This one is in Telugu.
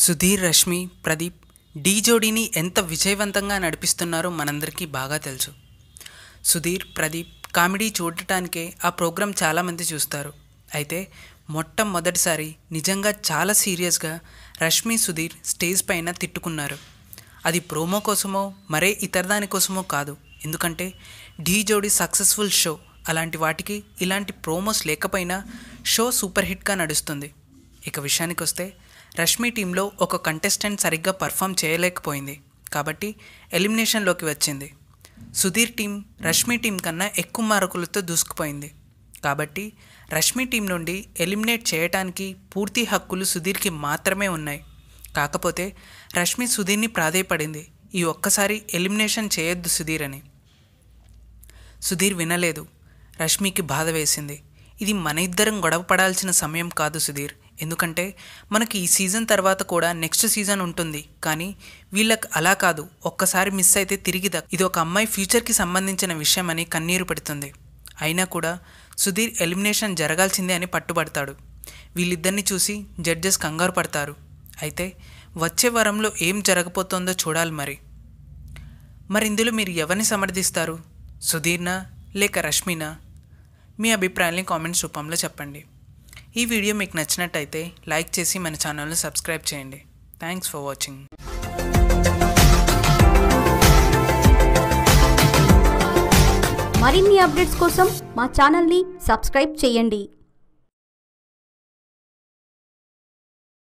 సుధీర్ రష్మి ప్రదీప్ డీ జోడీని ఎంత విజయవంతంగా నడిపిస్తున్నారో మనందరికీ బాగా తెలుసు. సుధీర్ ప్రదీప్ కామెడీ చూడటానికే ఆ ప్రోగ్రాం చాలామంది చూస్తారు. అయితే మొట్టమొదటిసారి నిజంగా చాలా సీరియస్గా రష్మి సుధీర్ స్టేజ్ పైన తిట్టుకున్నారు. అది ప్రోమో కోసమో మరే ఇతర దానికోసమో కాదు. ఎందుకంటే ఢీ జోడీ సక్సెస్ఫుల్ షో అలాంటి వాటికి ఇలాంటి ప్రోమోస్ లేకపోయినా షో సూపర్ హిట్గా నడుస్తుంది. ఇక విషయానికి వస్తే రష్మి టీంలో ఒక కంటెస్టెంట్ సరిగ్గా పర్ఫామ్ చేయలేకపోయింది. కాబట్టి ఎలిమినేషన్లోకి వచ్చింది. సుధీర్ టీం రష్మి టీం కన్నా ఎక్కువ మార్కులతో దూసుకుపోయింది. కాబట్టి రష్మి టీం నుండి ఎలిమినేట్ చేయటానికి పూర్తి హక్కులు సుధీర్కి మాత్రమే ఉన్నాయి. కాకపోతే రష్మి సుధీర్ని ప్రాధేయపడింది. ఈ ఒక్కసారి ఎలిమినేషన్ చేయొద్దు సుధీర్ అని. సుధీర్ వినలేదు. రష్మికి బాధ వేసింది. ఇది మన ఇద్దరం గొడవ పడాల్సిన సమయం కాదు సుధీర్. ఎందుకంటే మనకి ఈ సీజన్ తర్వాత కూడా నెక్స్ట్ సీజన్ ఉంటుంది. కానీ వీళ్ళకి అలా కాదు. ఒక్కసారి మిస్ అయితే తిరిగి దక్ ఇది ఒక అమ్మాయి ఫ్యూచర్కి సంబంధించిన విషయం అని కన్నీరు పెడుతుంది. అయినా కూడా సుధీర్ ఎలిమినేషన్ జరగాల్సిందే అని పట్టుబడతాడు. వీళ్ళిద్దరిని చూసి జడ్జెస్ కంగారు పడతారు. అయితే వచ్చే వారంలో ఏం జరగబోతోందో చూడాలి మరి. మరి ఇందులో మీరు ఎవరిని సమర్థిస్తారు? సుధీర్నా లేక రష్మినా? మీ అభిప్రాయాల్ని కామెంట్స్ రూపంలో చెప్పండి. ఈ వీడియో మీకు నచ్చినట్టయితే లైక్ చేసి మన ఛానల్ని సబ్స్క్రైబ్ చేయండి. థ్యాంక్స్ ఫర్ వాచింగ్ మరిన్ని అప్డేట్స్ కోసం మా ఛానల్ని సబ్స్క్రైబ్ చేయండి.